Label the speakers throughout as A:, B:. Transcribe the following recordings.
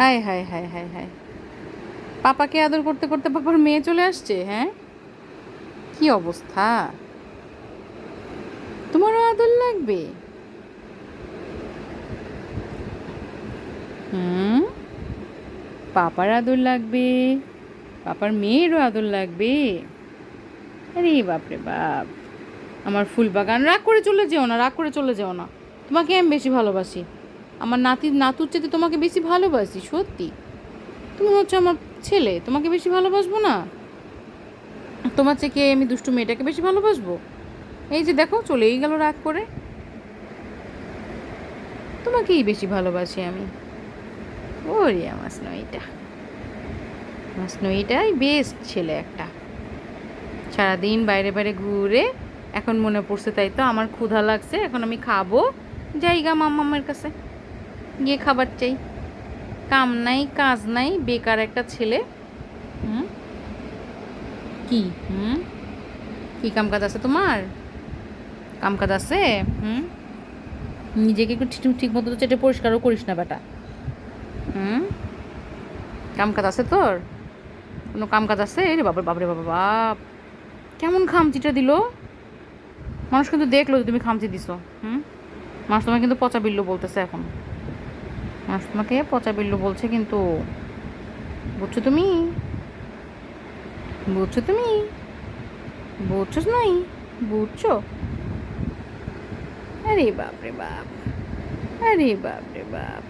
A: হায় হায় হায় হায় হায়। পাপাকে আদর করতে করতে পাপার মেয়ে চলে আসছে হ্যাঁ? কি অবস্থা? তোমারও আদর লাগবে? হুম? পাপার আদর লাগবে। পাপার মেয়েরও আদর লাগবে। আরে বাপরে বাপ। আমার ফুল বাগান রাগ করে চলে যেও না, রাগ করে চলে যেও না। তোমাকে আমি বেশি ভালোবাসি। আমার নাতি নাতুর চেয়ে তোমাকে বেশি ভালোবাসি, সত্যি। তুমি হচ্ছে আমার ছেলে, তোমাকে বেশি ভালোবাসবো না? তোমার থেকে আমি দুষ্টু মেয়েটাকে বেশি ভালোবাসবো? এই যে দেখো, চলেই গেল রাগ করে। তোমাকেই বেশি ভালোবাসি আমি। ওরে আমার স্নোইটা আমার স্নোইটাই বেস্ট ছেলে একটা। সারাদিন বাইরে বাইরে ঘুরে, এখন মনে পড়ছে তাই তো, আমার ক্ষুধা লাগছে, এখন আমি খাব। জায়গা মাম্মামের কাছে। গিয়ে খাবার চাই। কাম নাই, কাজ নাই, বেকার একটা ছেলে। হুম? কি? হুম? কি কাম কাজ আছে তোমার? কাম কাজ আছে? হুম? নিজেকে একটু ঠিক মতো চেটে পরিষ্কারও করিস না বেটা। হুম? কাম কাজ আছে তোর? কোনো কাম কাজ আছে? রে বাপরে বাপরে বাবা বাপ। কেমন খামচিটা দিল? মানুষ কিন্তু দেখল যে তুমি খামচি দিছো। হুম? মানুষ তোমাকে কিন্তু পচা বিল্লু বলতেছে এখন। তোমাকে পচা বিল্লু বলছে কিন্তু বুঝছ তুমি? বুঝছ তুমি? বুঝছ নাই? বুঝছ? আরে বাপ রে বাপ, আরে বাপ রে বাপ।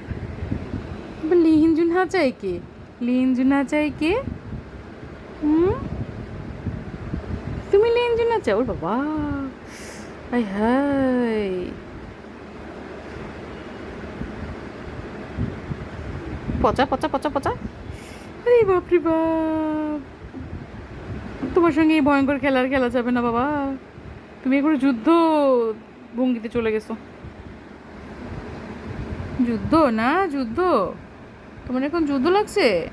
A: লিহিনজু চাই কে? লিহিনজু চাই কে? হুম? তুমি লিহিনজু না চাও ওর বাবা। আই হাই পচা পচা পচা পচা। আরে বাপরে বাপ। তোমার সঙ্গে এই ভয়ঙ্কর খেলার খেলা যাবে না বাবা। তুমি এখন যুদ্ধ ভঙ্গিতে চলে গেছো। যুদ্ধ না, যুদ্ধ? তোমার এখন যুদ্ধ লাগছে?